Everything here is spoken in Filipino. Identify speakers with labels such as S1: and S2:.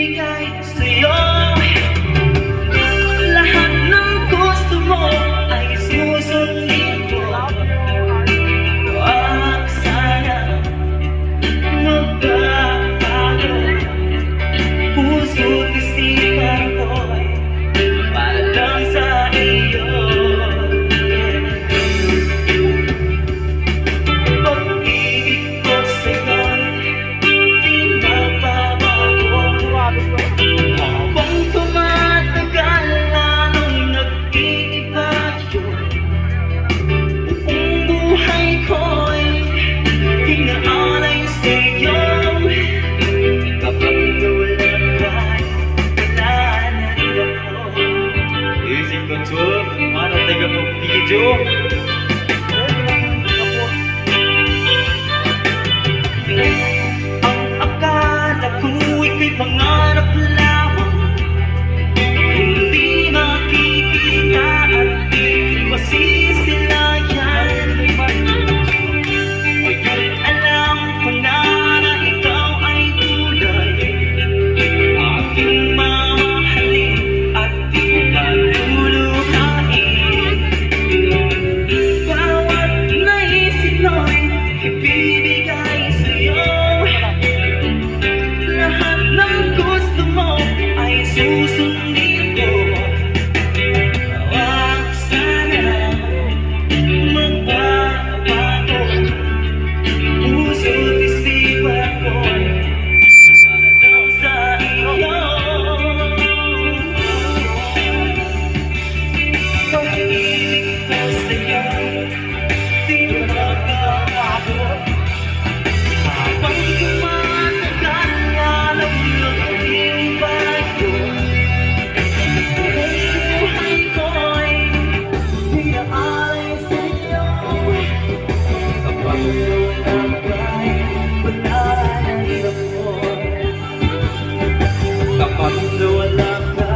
S1: 离开也是一 Kunjul, mana tiga. Kapag nawala ka